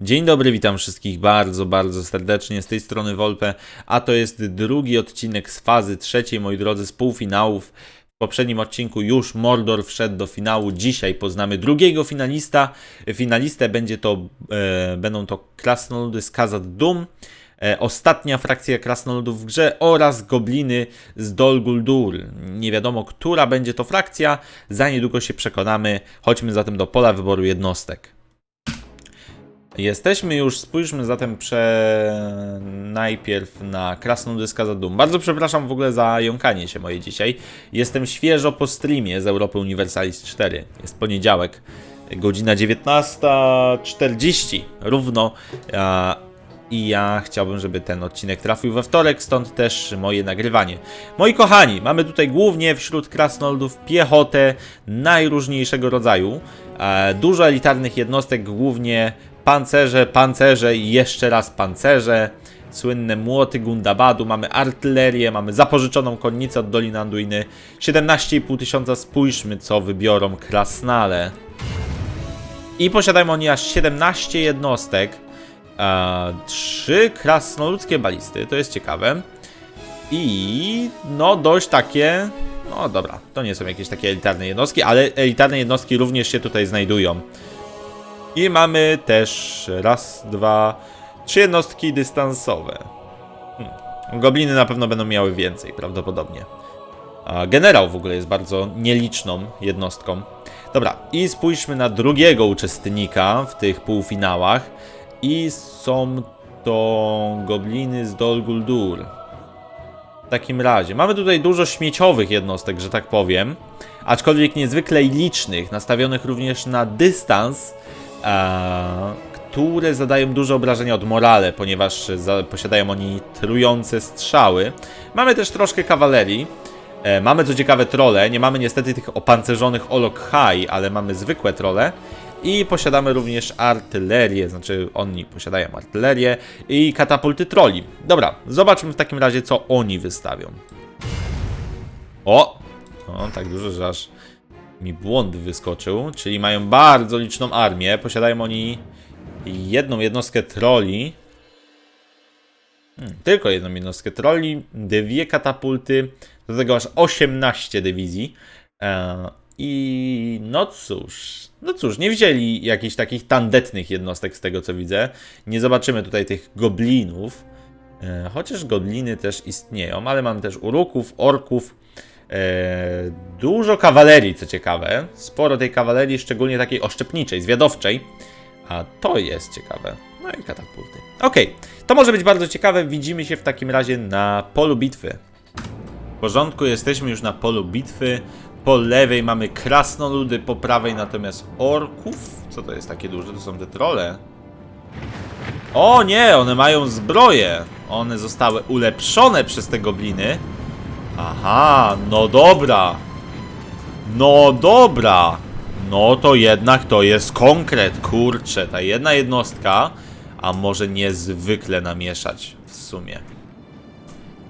Dzień dobry, witam wszystkich bardzo, bardzo serdecznie z tej strony Wolpe, a to jest drugi odcinek z fazy trzeciej, moi drodzy, z półfinałów. W poprzednim odcinku już Mordor wszedł do finału, dzisiaj poznamy drugiego finalista. Finalistę będzie to, e, będą to krasnoludy z Kazad Dum, e, ostatnia frakcja krasnoludów w grze oraz gobliny z Dol Guldur. Nie wiadomo, która będzie to frakcja, za niedługo się przekonamy. Chodźmy zatem do pola wyboru jednostek. Jesteśmy już, spójrzmy zatem prze... najpierw na Krasnoludy z Kazadum. Bardzo przepraszam w ogóle za jąkanie się moje dzisiaj. Jestem świeżo po streamie z Europy Universalis 4. Jest poniedziałek, godzina 19.40 równo. I ja chciałbym, żeby ten odcinek trafił we wtorek, stąd też moje nagrywanie. Moi kochani, mamy tutaj głównie wśród krasnoludów piechotę najróżniejszego rodzaju. Dużo elitarnych jednostek, głównie pancerze, pancerze i jeszcze raz pancerze. Słynne młoty Gundabadu, mamy artylerię, mamy zapożyczoną konnicę od Doliny Anduiny. 17,5 tysiąca, spójrzmy co wybiorą krasnale. I posiadają oni aż 17 jednostek. E, trzy krasnoludzkie balisty, to jest ciekawe. I no dość takie. No dobra, to nie są jakieś takie elitarne jednostki, ale elitarne jednostki również się tutaj znajdują. I mamy też raz, dwa, trzy jednostki dystansowe. Hmm. Gobliny na pewno będą miały więcej, prawdopodobnie. A generał w ogóle jest bardzo nieliczną jednostką. Dobra, i spójrzmy na drugiego uczestnika w tych półfinałach. I są to gobliny z Dol Guldur. W takim razie, mamy tutaj dużo śmieciowych jednostek, że tak powiem, aczkolwiek niezwykle licznych, nastawionych również na dystans, które zadają duże obrażenia od morale, ponieważ posiadają oni trujące strzały. Mamy też troszkę kawalerii. E, mamy co ciekawe trole, nie mamy niestety tych opancerzonych Olok High, ale mamy zwykłe trole. I posiadamy również artylerię, znaczy oni posiadają artylerię i katapulty troli. Dobra, zobaczmy w takim razie co oni wystawią. O! O, tak dużo, że aż mi błąd wyskoczył, czyli mają bardzo liczną armię. Posiadają oni jedną jednostkę troli. Hmm, tylko jedną jednostkę troli, dwie katapulty, do tego aż 18 dywizji. E, I no cóż, no cóż, nie wzięli jakichś takich tandetnych jednostek z tego co widzę. Nie zobaczymy tutaj tych goblinów. E, chociaż gobliny też istnieją, ale mamy też uruków, orków. E, dużo kawalerii, co ciekawe. Sporo tej kawalerii, szczególnie takiej oszczepniczej, zwiadowczej. A to jest ciekawe. No i katapulty. Okej, to może być bardzo ciekawe. Widzimy się w takim razie na polu bitwy. W porządku, jesteśmy już na polu bitwy. Po lewej mamy krasnoludy, po prawej natomiast orków. Co to jest takie duże? To są te trole. O nie, one mają zbroję. One zostały ulepszone przez te gobliny. Aha, no dobra. No dobra. No to jednak to jest konkret, kurczę. Ta jedna jednostka, a może niezwykle namieszać w sumie.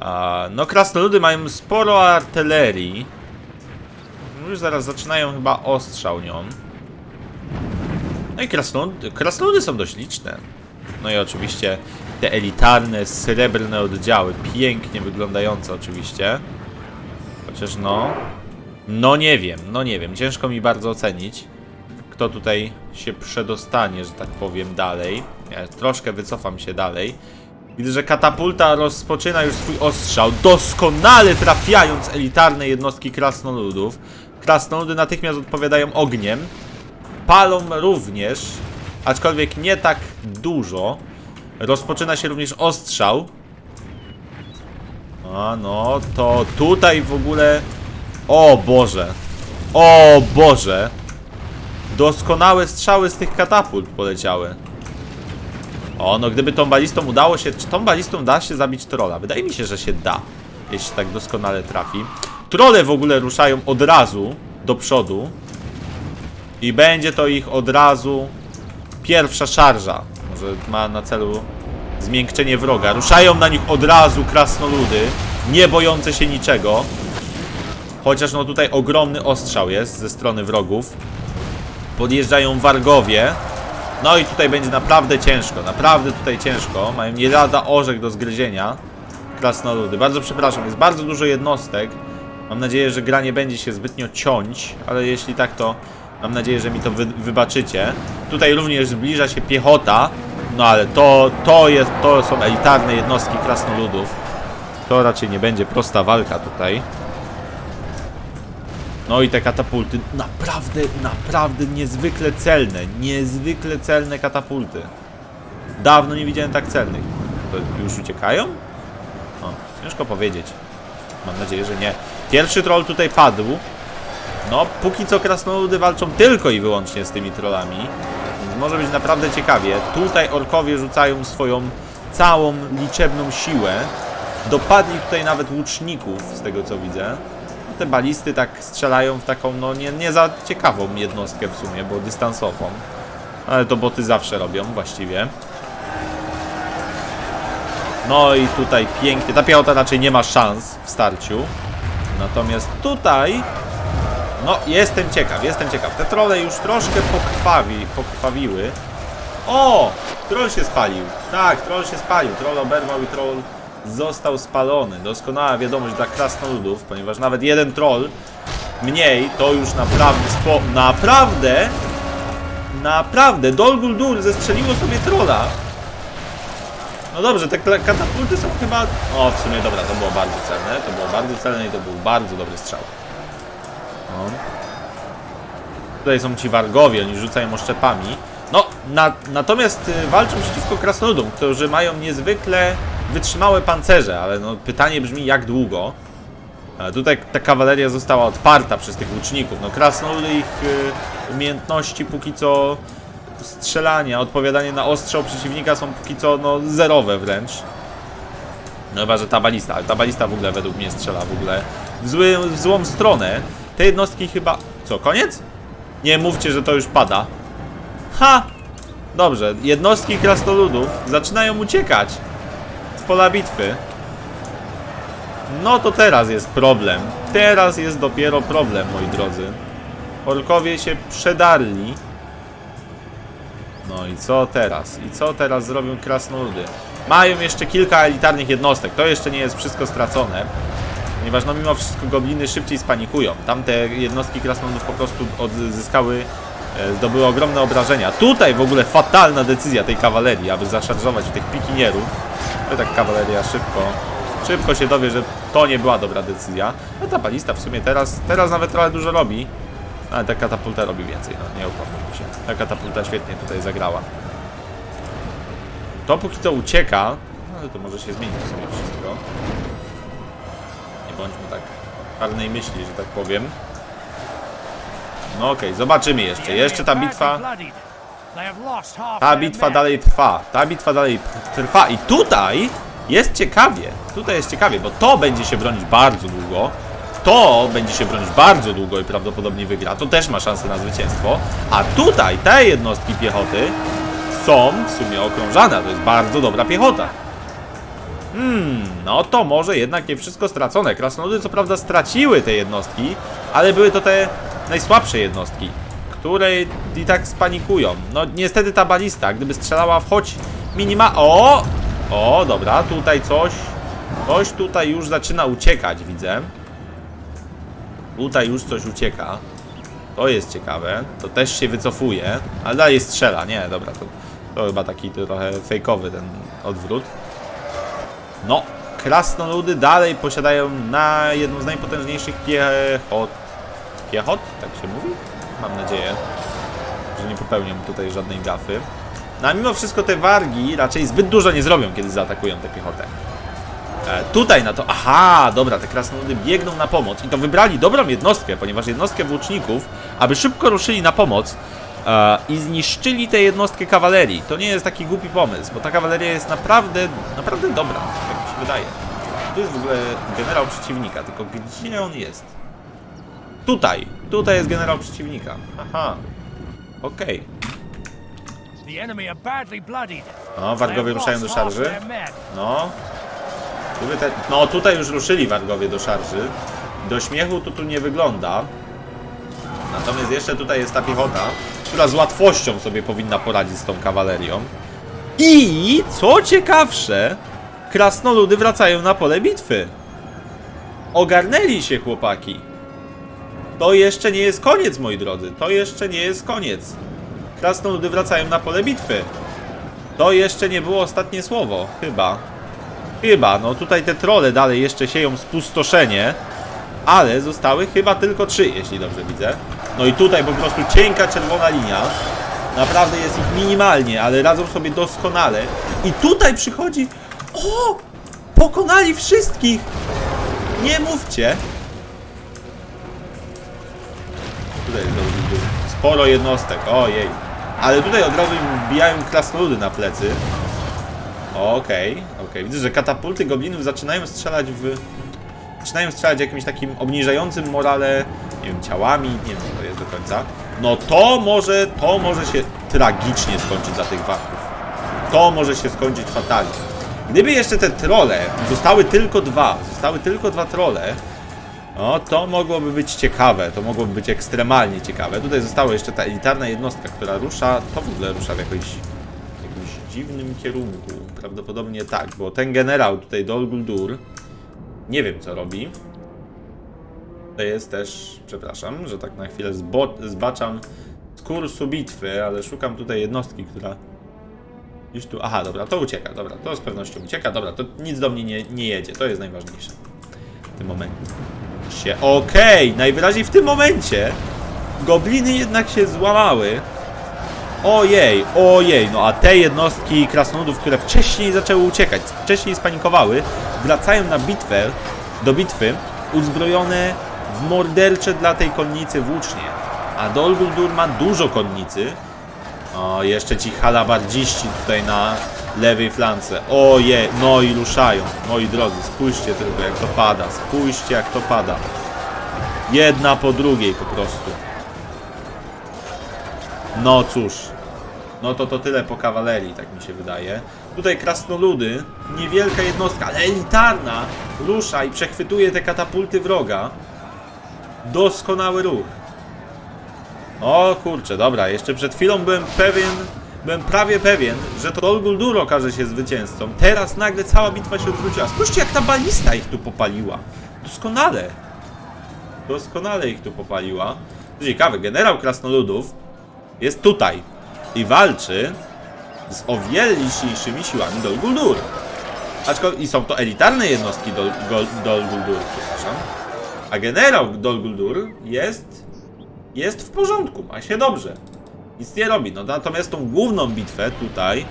A, no krasnoludy mają sporo artylerii. Już zaraz zaczynają chyba ostrzał nią. No i krasnoludy, krasnoludy są dość liczne. No i oczywiście te elitarne, srebrne oddziały. Pięknie wyglądające oczywiście. Chociaż no... No nie wiem, no nie wiem. Ciężko mi bardzo ocenić, kto tutaj się przedostanie, że tak powiem, dalej. Ja troszkę wycofam się dalej. Widzę, że katapulta rozpoczyna już swój ostrzał, doskonale trafiając elitarne jednostki krasnoludów. Krasnoludy natychmiast odpowiadają ogniem. Palą również, aczkolwiek nie tak dużo. Rozpoczyna się również ostrzał. A no, to tutaj w ogóle... O Boże! O Boże! Doskonałe strzały z tych katapult poleciały. O, no gdyby tą balistą udało się... Czy tą balistą da się zabić trolla? Wydaje mi się, że się da. Jeśli tak doskonale trafi. Trole w ogóle ruszają od razu do przodu. I będzie to ich od razu pierwsza szarża. Może ma na celu zmiękczenie wroga. Ruszają na nich od razu krasnoludy, nie bojące się niczego. Chociaż no tutaj ogromny ostrzał jest ze strony wrogów. Podjeżdżają wargowie. No i tutaj będzie naprawdę ciężko, naprawdę tutaj ciężko. Mają nie lada orzech do zgryzienia. Krasnoludy. Bardzo przepraszam, jest bardzo dużo jednostek. Mam nadzieję, że gra nie będzie się zbytnio ciąć, ale jeśli tak, to mam nadzieję, że mi to wy wybaczycie. Tutaj również zbliża się piechota, no ale to, to, jest, to są elitarne jednostki krasnoludów. To raczej nie będzie prosta walka tutaj. No i te katapulty, naprawdę, naprawdę niezwykle celne, niezwykle celne katapulty. Dawno nie widziałem tak celnych. To już uciekają? O, ciężko powiedzieć. Mam nadzieję, że nie. Pierwszy troll tutaj padł. No, póki co krasnoludy walczą tylko i wyłącznie z tymi trollami. Może być naprawdę ciekawie. Tutaj orkowie rzucają swoją całą liczebną siłę. Dopadli tutaj nawet łuczników, z tego co widzę. Te balisty tak strzelają w taką, no nie, nie za ciekawą jednostkę w sumie, bo dystansową. Ale to boty zawsze robią właściwie. No i tutaj pięknie. Ta piechota raczej nie ma szans w starciu. Natomiast tutaj. No, jestem ciekaw, jestem ciekaw. Te trole już troszkę pokrwawi, pokrwawiły. O! Troll się spalił. Tak, troll się spalił. Troll oberwał i troll został spalony. Doskonała wiadomość dla krasnoludów, ponieważ nawet jeden troll mniej to już naprawdę spo... Naprawdę! Naprawdę! Dol Guldur zestrzeliło sobie trolla. No dobrze, te katapulty są chyba... O, w sumie dobra, to było bardzo celne. To było bardzo celne i to był bardzo dobry strzał. No. Tutaj są ci wargowie, oni rzucają oszczepami. No, na, natomiast y, walczą przeciwko krasnoludom, którzy mają niezwykle wytrzymałe pancerze, ale no, pytanie brzmi jak długo. A tutaj ta kawaleria została odparta przez tych łuczników. No krasnoludy ich y, umiejętności póki co strzelania, odpowiadanie na ostrzał przeciwnika są póki co no, zerowe wręcz. No chyba, że ta balista, ale ta balista w ogóle według mnie strzela w ogóle w, zły, w złą stronę. Te jednostki chyba... Co, koniec? Nie mówcie, że to już pada. Ha! Dobrze, jednostki krasnoludów zaczynają uciekać z pola bitwy. No to teraz jest problem. Teraz jest dopiero problem, moi drodzy. Orkowie się przedarli. No i co teraz? I co teraz zrobią krasnoludy? Mają jeszcze kilka elitarnych jednostek. To jeszcze nie jest wszystko stracone. Ponieważ no mimo wszystko gobliny szybciej spanikują. Tamte jednostki krasnoludów po prostu odzyskały, e, zdobyły ogromne obrażenia. Tutaj w ogóle fatalna decyzja tej kawalerii, aby zaszarżować tych pikinierów. No tak kawaleria szybko, szybko się dowie, że to nie była dobra decyzja. No ta balista w sumie teraz, teraz nawet trochę dużo robi. Ale ta katapulta robi więcej, no nie okłamujmy się. Ta katapulta świetnie tutaj zagrała. To póki co ucieka, no to może się zmienić w sumie wszystko. Bądźmy tak czarnej myśli, że tak powiem. No okej, zobaczymy jeszcze. Jeszcze ta bitwa... Ta bitwa dalej trwa. Ta bitwa dalej trwa. I tutaj jest ciekawie. Tutaj jest ciekawie, bo to będzie się bronić bardzo długo. To będzie się bronić bardzo długo i prawdopodobnie wygra. To też ma szansę na zwycięstwo. A tutaj te jednostki piechoty są w sumie okrążane. To jest bardzo dobra piechota. Hmm, no to może jednak nie wszystko stracone. Krasnoludy co prawda straciły te jednostki, ale były to te najsłabsze jednostki, które i tak spanikują. No niestety ta balista, gdyby strzelała w choć minima... O! O, dobra, tutaj coś... Coś tutaj już zaczyna uciekać, widzę. Tutaj już coś ucieka. To jest ciekawe. To też się wycofuje, ale dalej strzela. Nie, dobra, to, to chyba taki trochę fejkowy ten odwrót. No, krasnoludy dalej posiadają na jedną z najpotężniejszych piechot. Piechot? Tak się mówi? Mam nadzieję, że nie popełniam tutaj żadnej gafy. No a mimo wszystko te wargi raczej zbyt dużo nie zrobią, kiedy zaatakują tę piechotę. E, tutaj na to, aha, dobra, te krasnoludy biegną na pomoc i to wybrali dobrą jednostkę, ponieważ jednostkę włóczników, aby szybko ruszyli na pomoc i zniszczyli tę jednostkę kawalerii. To nie jest taki głupi pomysł, bo ta kawaleria jest naprawdę, naprawdę dobra, tak mi się wydaje. Tu jest w ogóle generał przeciwnika, tylko gdzie on jest? Tutaj, tutaj jest generał przeciwnika. Aha, okej. No, wargowie ruszają do szarży. No. No tutaj już ruszyli wargowie do szarży. Do śmiechu to tu nie wygląda. Natomiast jeszcze tutaj jest ta piechota. Która z łatwością sobie powinna poradzić z tą kawalerią. I co ciekawsze, krasnoludy wracają na pole bitwy. Ogarnęli się chłopaki. To jeszcze nie jest koniec, moi drodzy. To jeszcze nie jest koniec. Krasnoludy wracają na pole bitwy. To jeszcze nie było ostatnie słowo, chyba. Chyba, no tutaj te trole dalej jeszcze sieją spustoszenie, ale zostały chyba tylko trzy, jeśli dobrze widzę. No i tutaj po prostu cienka czerwona linia. Naprawdę jest ich minimalnie, ale radzą sobie doskonale. I tutaj przychodzi... O! Pokonali wszystkich! Nie mówcie! Tutaj. Sporo jednostek, ojej. Ale tutaj od razu im wbijają krasnoludy na plecy. Okej, okej. Widzę, że katapulty goblinów zaczynają strzelać w... Zaczynają strzelać jakimś takim obniżającym morale, nie wiem, ciałami, nie wiem do końca. No to może, to może się tragicznie skończyć za tych warków. To może się skończyć fatalnie. Gdyby jeszcze te trole, zostały tylko dwa, zostały tylko dwa trole, no to mogłoby być ciekawe, to mogłoby być ekstremalnie ciekawe. Tutaj została jeszcze ta elitarna jednostka, która rusza, to w ogóle rusza w jakimś, jakimś dziwnym kierunku. Prawdopodobnie tak, bo ten generał tutaj Dol Guldur, nie wiem co robi. To jest też, przepraszam, że tak na chwilę zbo, zbaczam z kursu bitwy, ale szukam tutaj jednostki, która gdzieś tu, aha dobra, to ucieka, dobra, to z pewnością ucieka, dobra, to nic do mnie nie, nie jedzie, to jest najważniejsze w tym momencie. Okej, najwyraźniej w tym momencie gobliny jednak się złamały. Ojej, ojej, no a te jednostki krasnoludów, które wcześniej zaczęły uciekać, wcześniej spanikowały, wracają na bitwę, do bitwy, uzbrojone w mordercze dla tej konnicy włócznie. A Dol Guldur ma dużo konnicy. O, jeszcze ci halabardziści tutaj na lewej flance. Oje, no i ruszają. Moi drodzy, spójrzcie tylko jak to pada. Spójrzcie jak to pada. Jedna po drugiej po prostu. No cóż. No to to tyle po kawalerii, tak mi się wydaje. Tutaj krasnoludy, niewielka jednostka, ale elitarna, rusza i przechwytuje te katapulty wroga. Doskonały ruch. O kurczę, dobra, jeszcze przed chwilą byłem pewien, byłem prawie pewien, że to Dol Guldur okaże się zwycięzcą. Teraz nagle cała bitwa się odwróciła. Spójrzcie jak ta balista ich tu popaliła. Doskonale. Doskonale ich tu popaliła. Co Ciekawe, generał krasnoludów jest tutaj i walczy z o wiele liczniejszymi siłami Dol Guldur. Aczkolwiek i są to elitarne jednostki Dol, Dol Guldur, przepraszam. A generał Dol Guldur jest jest w porządku, ma się dobrze. Nic nie robi. No natomiast tą główną bitwę tutaj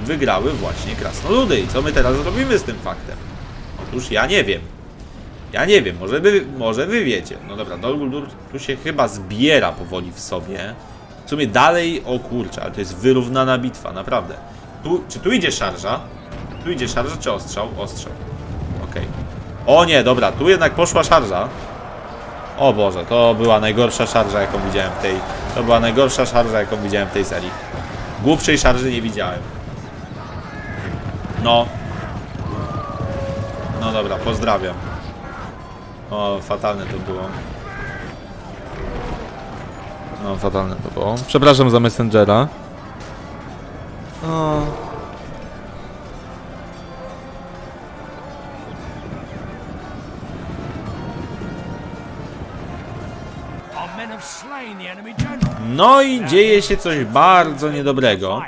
wygrały właśnie krasnoludy. I co my teraz zrobimy z tym faktem? Otóż ja nie wiem. Ja nie wiem, może wy, może wy wiecie. No dobra, Dol Guldur tu się chyba zbiera powoli w sobie. W sumie dalej, o kurczę, ale to jest wyrównana bitwa, naprawdę. Tu, czy tu idzie szarża? Tu idzie szarża czy ostrzał? Ostrzał. Okej. O nie, dobra, tu jednak poszła szarża. O Boże, to była najgorsza szarża, jaką widziałem w tej... To była najgorsza szarża, jaką widziałem w tej serii. Głupszej szarży nie widziałem. No. No dobra, pozdrawiam. O, fatalne to było. No, fatalne to było. Przepraszam za Messengera. O. No i dzieje się coś bardzo niedobrego.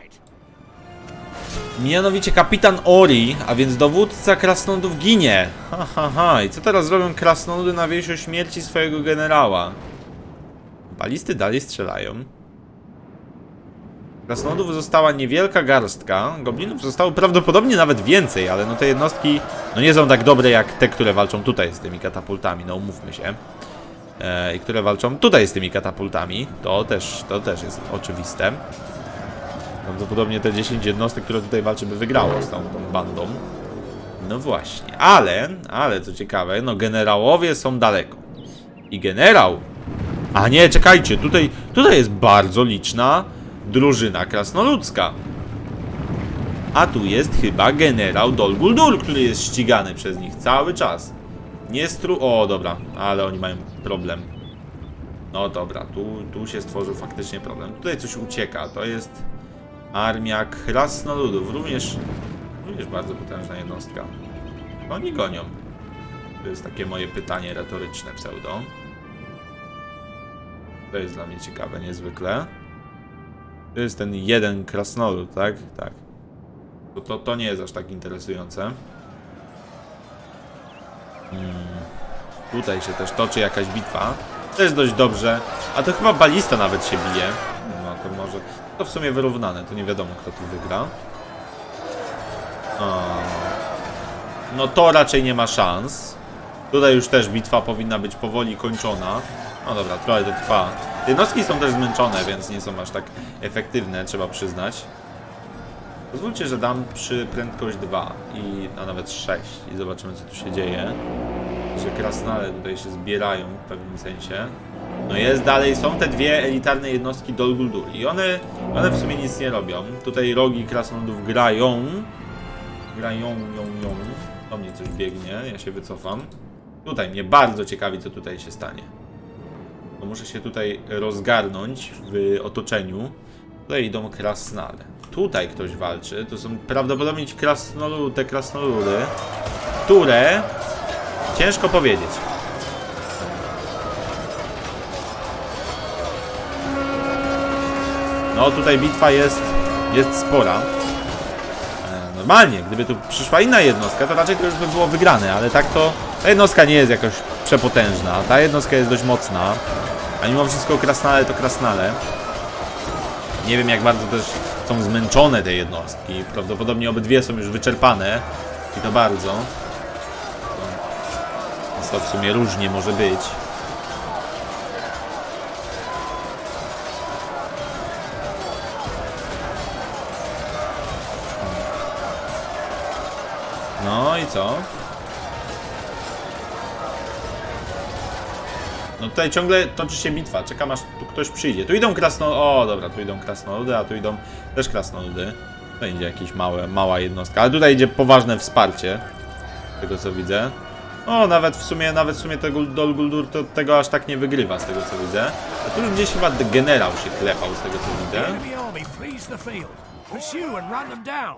Mianowicie kapitan Ori, a więc dowódca krasnoludów ginie. Ha, ha, ha. I co teraz zrobią krasnoludy na wieś śmierci swojego generała? Balisty dalej strzelają. Krasnoludów została niewielka garstka, goblinów zostało prawdopodobnie nawet więcej, ale no te jednostki no nie są tak dobre jak te, które walczą tutaj z tymi katapultami, no umówmy się. E, I które walczą tutaj z tymi katapultami, to też, to też jest oczywiste. Prawdopodobnie te 10 jednostek, które tutaj walczy, by wygrało z tą, tą bandą. No właśnie, ale, ale co ciekawe, no generałowie są daleko. I generał... A nie, czekajcie, tutaj, tutaj jest bardzo liczna drużyna krasnoludzka. A tu jest chyba generał Dol Guldur, który jest ścigany przez nich cały czas. Nie stru... O, dobra, ale oni mają problem. No dobra, tu, tu się stworzył faktycznie problem. Tutaj coś ucieka. To jest armia krasnoludów. Również, również bardzo potężna jednostka. Oni gonią. To jest takie moje pytanie retoryczne pseudo. To jest dla mnie ciekawe niezwykle. To jest ten jeden krasnolud, tak? Tak. To, to, to nie jest aż tak interesujące. Hmm. Tutaj się też toczy jakaś bitwa. To jest dość dobrze. A to chyba balista nawet się bije. No to może. To w sumie wyrównane, to nie wiadomo kto tu wygra. O. No to raczej nie ma szans. Tutaj już też bitwa powinna być powoli kończona. No dobra, trochę to trwa. Jednostki są też zmęczone, więc nie są aż tak efektywne, trzeba przyznać. Pozwólcie, że dam przy prędkość 2 i a nawet 6 i zobaczymy co tu się dzieje. Że krasnale tutaj się zbierają w pewnym sensie. No jest dalej, są te dwie elitarne jednostki Dol Guldur i one, one w sumie nic nie robią. Tutaj rogi krasnoludów grają. Grają, ją, ją. Do mnie coś biegnie, ja się wycofam. Tutaj mnie bardzo ciekawi co tutaj się stanie. Bo muszę się tutaj rozgarnąć w otoczeniu. Tutaj idą krasnale. Tutaj ktoś walczy. To są prawdopodobnie krasnoludy, te krasnoludy, które ciężko powiedzieć. No tutaj bitwa jest, jest spora. E, Normalnie, gdyby tu przyszła inna jednostka, to raczej to już by było wygrane, ale tak to ta jednostka nie jest jakoś przepotężna. Ta jednostka jest dość mocna. A mimo wszystko krasnale to krasnale. Nie wiem jak bardzo też są zmęczone te jednostki. Prawdopodobnie obydwie są już wyczerpane. I to bardzo. To w sumie różnie może być. No i co? No tutaj ciągle toczy się bitwa. Czekam aż tu ktoś przyjdzie. Tu idą krasnoludy. O, dobra, tu idą krasnoludy, a tu idą też krasnoludy. To idzie jakieś mała jednostka. Ale tutaj idzie poważne wsparcie. z Tego co widzę. O, nawet w sumie, nawet w sumie tego Dol Guldur to tego aż tak nie wygrywa z tego co widzę. A tu już gdzieś chyba generał się klepał z tego co widzę.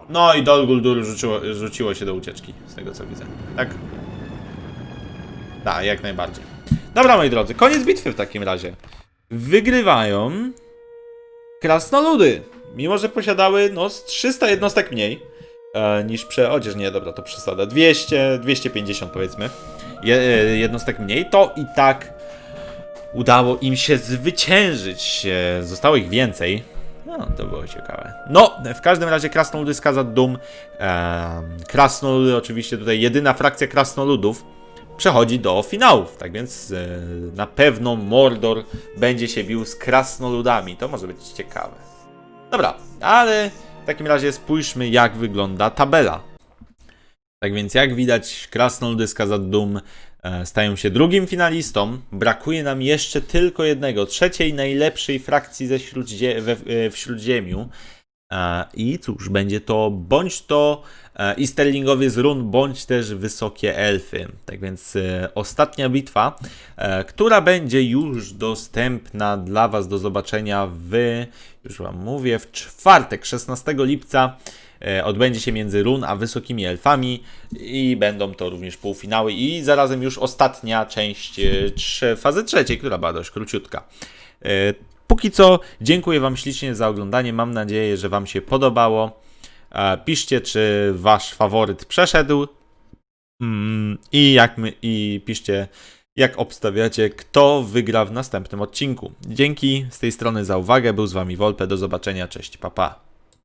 No i Dol Guldur rzuciło, rzuciło się do ucieczki, z tego co widzę. Tak? Tak, jak najbardziej. Dobra, moi drodzy, koniec bitwy w takim razie. Wygrywają krasnoludy. Mimo, że posiadały no z 300 jednostek mniej niż prze... Chociaż nie, dobra, to przesada. 200, 250 powiedzmy je, e, jednostek mniej, to i tak udało im się zwyciężyć. E, Zostało ich więcej. No, to było ciekawe. No, w każdym razie Krasnoludy skazać Dum. Ehm, krasnoludy, oczywiście tutaj jedyna frakcja krasnoludów przechodzi do finałów. Tak więc e, na pewno Mordor będzie się bił z krasnoludami. To może być ciekawe. Dobra, ale takim razie spójrzmy, jak wygląda tabela. Tak więc, jak widać, Krasnoludy z Kazad-Dum e, stają się drugim finalistą. Brakuje nam jeszcze tylko jednego, trzeciej najlepszej frakcji ze śródzie, we, e, w Śródziemiu. E, I cóż, będzie to bądź to e, Easterlingowie z run, bądź też Wysokie Elfy. Tak więc e, ostatnia bitwa, która będzie już dostępna dla Was do zobaczenia w, już Wam mówię, w czwartek, 16 lipca. Odbędzie się między Run a Wysokimi Elfami i będą to również półfinały i zarazem już ostatnia część fazy trzeciej, która była dość króciutka. Póki co dziękuję Wam ślicznie za oglądanie, mam nadzieję, że Wam się podobało. E, Piszcie, czy Wasz faworyt przeszedł Mm, i, jak my, i piszcie, jak obstawiacie, kto wygra w następnym odcinku. Dzięki z tej strony za uwagę, był z Wami Wolpe, do zobaczenia, cześć, papa. Pa.